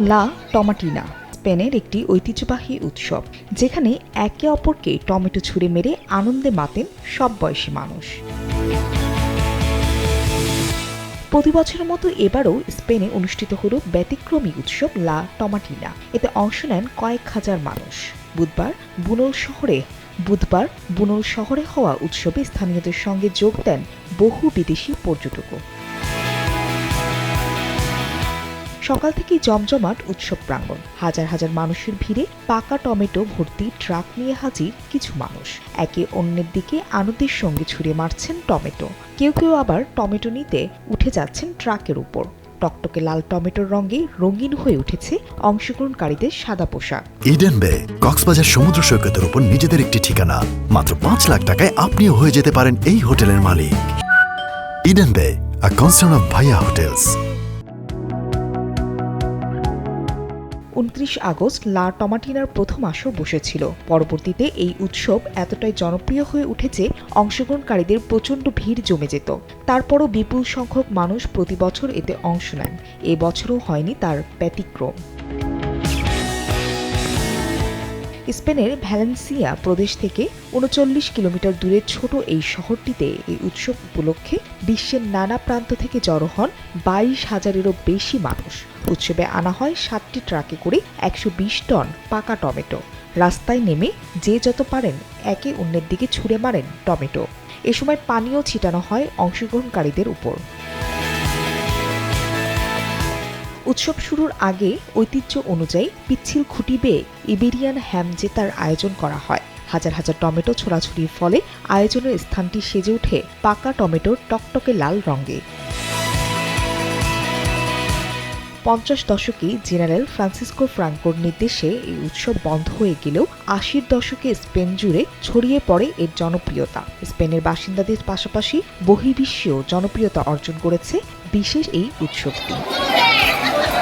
La Tomatina, স্পেনের একটি ঐতিহ্যবাহী উৎসব, যেখানে একে অপরকে টমেটো ছুঁড়ে মেরে আনন্দে মাতেন সব বয়সী মানুষ। প্রতি বছরের মতো এবারও স্পেনে অনুষ্ঠিত হল ব্যতিক্রমী উৎসব লা টমাটিনা। এতে অংশ নেন কয়েক হাজার মানুষ। বুধবার বুনল শহরে, বুধবার বুনল শহরে হওয়া উৎসবে স্থানীয়দের সঙ্গে যোগ দেন বহু বিদেশি পর্যটকও। সকাল থেকেই জমজমাট উৎসব প্রাঙ্গণ। হাজার হাজার মানুষের ভিড়ে পাকা টমেটো ভর্তি ট্রাক নিয়ে হাজির কিছু মানুষ। একে অন্যের দিকে আনন্দের সঙ্গে ছুঁড়ে মারছেন টমেটো। কেউ কেউ আবার টমেটো নিতে উঠে যাচ্ছেন ট্রাকের উপর। টকটকে লাল টমেটোর রঙে রঙিন হয়ে উঠেছে অংশগ্রহণকারীদের সাদা পোশাক। ইডেন বে কক্সবাজার সমুদ্র সৈকতের উপর নিজেদের একটি ঠিকানা। মাত্র পাঁচ লাখ টাকায় আপনিও হয়ে যেতে পারেন এই হোটেলের মালিক। Eden Bay a concern of Bhaiya hotels উনত্রিশ আগস্ট লা টমাটিনার প্রথম আসর বসেছিল। পরবর্তীতে এই উৎসব এতটাই জনপ্রিয় হয়ে উঠেছে, অংশগ্রহণকারীদের প্রচণ্ড ভিড় জমে যেত। তারপরও বিপুল সংখ্যক মানুষ প্রতি বছর এতে অংশ নেন। এবছরও হয়নি তার ব্যতিক্রম। স্পেনের ভ্যালেন্সিয়া প্রদেশ থেকে উনচল্লিশ কিলোমিটার দূরের ছোট এই শহরটিতে এই উৎসব উপলক্ষে বিশ্বের নানা প্রান্ত থেকে জড়ো হন বাইশ হাজারেরও বেশি মানুষ। উৎসবে আনা হয় সাতটি ট্রাকে করে একশো বিশ টন পাকা টমেটো। রাস্তায় নেমে যে যত পারেন একে অন্যের দিকে ছুঁড়ে মারেন টমেটো। এ সময় পানীয় ছিটানো হয় অংশগ্রহণকারীদের উপর। উৎসব শুরুর আগে ঐতিহ্য অনুযায়ী পিচ্ছিল খুঁটি বেয়ে ইবেরিয়ান হ্যাম জেতার আয়োজন করা হয়। হাজার হাজার টমেটো ছোড়াছুড়ির ফলে আয়োজনের স্থানটি সেজে ওঠে পাকা টমেটোর টকটকে লাল রঙে। পঞ্চাশ দশকে জেনারেল ফ্রান্সিসকো ফ্রাঙ্কোর নির্দেশে এই উৎসব বন্ধ হয়ে গেলেও আশির দশকে স্পেন জুড়ে ছড়িয়ে পড়ে এর জনপ্রিয়তা। স্পেনের বাসিন্দাদের পাশাপাশি বহির্বিশ্বেও জনপ্রিয়তা অর্জন করেছে বিশেষ এই উৎসবটি।